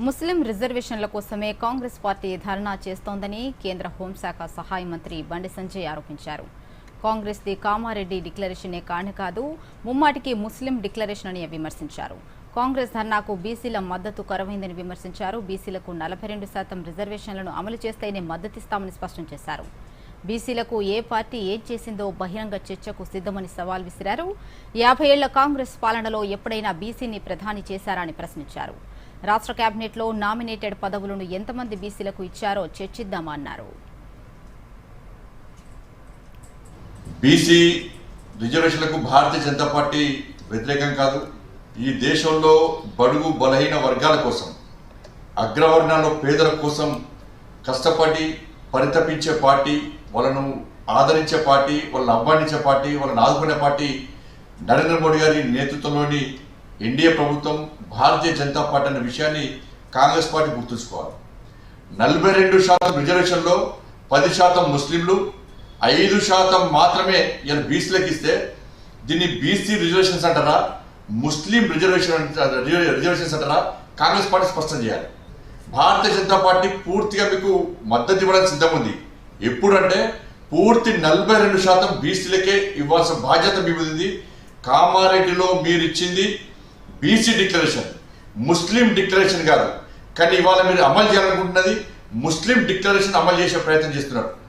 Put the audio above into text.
ముస్లిం రిజర్వేషన్ల కోసమే కాంగ్రెస్ పార్టీ ధర్నా చేస్తోందని కేంద్ర హోంశాఖ సహాయ మంత్రి బండి సంజయ్ ఆరోపించారు. కాంగ్రెస్ ది కామారెడ్డి డిక్లరేషనే కాని కాదు ముమ్మాటికి ముస్లిం డిక్లరేషన్ అని విమర్శించారు. కాంగ్రెస్ ధర్నాకు బీసీల మద్దతు కరవైందని విమర్శించారు. బీసీలకు నలభై రెండు శాతం రిజర్వేషన్లను అమలు చేస్తేనే మద్దతిస్తామని స్పష్టం చేశారు. బీసీలకు ఏ పార్టీ ఏం చేసిందో బహిరంగ చర్చకు సిద్ధమని సవాల్ విసిరారు. యాభై ఏళ్ళ కాంగ్రెస్ పాలనలో ఎప్పుడైనా బీసీని ప్రధాని చేశారా అని ప్రశ్నించారు. రాష్ట్ర కేబినెట్లో నామినేటెడ్ పదవులను ఎంతమంది బీసీలకు ఇచ్చారో చర్చిద్దామన్నారు. బీసీ రిజర్వేషన్లకు భారతీయ జనతా పార్టీ వ్యతిరేకం కాదు. ఈ దేశంలో బడుగు బలహీన వర్గాల కోసం అగ్రవర్ణాల్లో పేదల కోసం కష్టపడి పరితపించే పార్టీ వాళ్ళను ఆదరించే పార్టీ వాళ్ళని అవ్వానించే పార్టీ వాళ్ళని ఆదుకునే పార్టీ నరేంద్ర మోడీ గారి నేతృత్వంలోని ఎన్డీఏ ప్రభుత్వం భారతీయ జనతా పార్టీ అనే విషయాన్ని కాంగ్రెస్ పార్టీ గుర్తుంచుకోవాలి. నలభై రెండు శాతం రిజర్వేషన్లో పది శాతం ముస్లింలు ఐదు శాతం మాత్రమే ఇలా బీసీలకు ఇస్తే దీన్ని బీసీ రిజర్వేషన్స్ అంటారా ముస్లిం రిజర్వేషన్ రిజర్వేషన్స్ అంటారా కాంగ్రెస్ పార్టీ స్పష్టం చేయాలి. భారతీయ జనతా పార్టీ పూర్తిగా మీకు మద్దతు ఇవ్వడానికి సిద్ధం ఉంది ఎప్పుడంటే పూర్తి నలభై రెండు శాతం బీసీలకే ఇవ్వాల్సిన బాధ్యత మీ ఉంది. కామారెడ్డిలో మీరు ఇచ్చింది బీసీ డిక్లరేషన్ ముస్లిం డిక్లరేషన్ కాదు. కానీ ఇవాళ మీరు అమలు చేయాలనుకుంటున్నది ముస్లిం డిక్లరేషన్ అమలు చేసే ప్రయత్నం చేస్తున్నారు.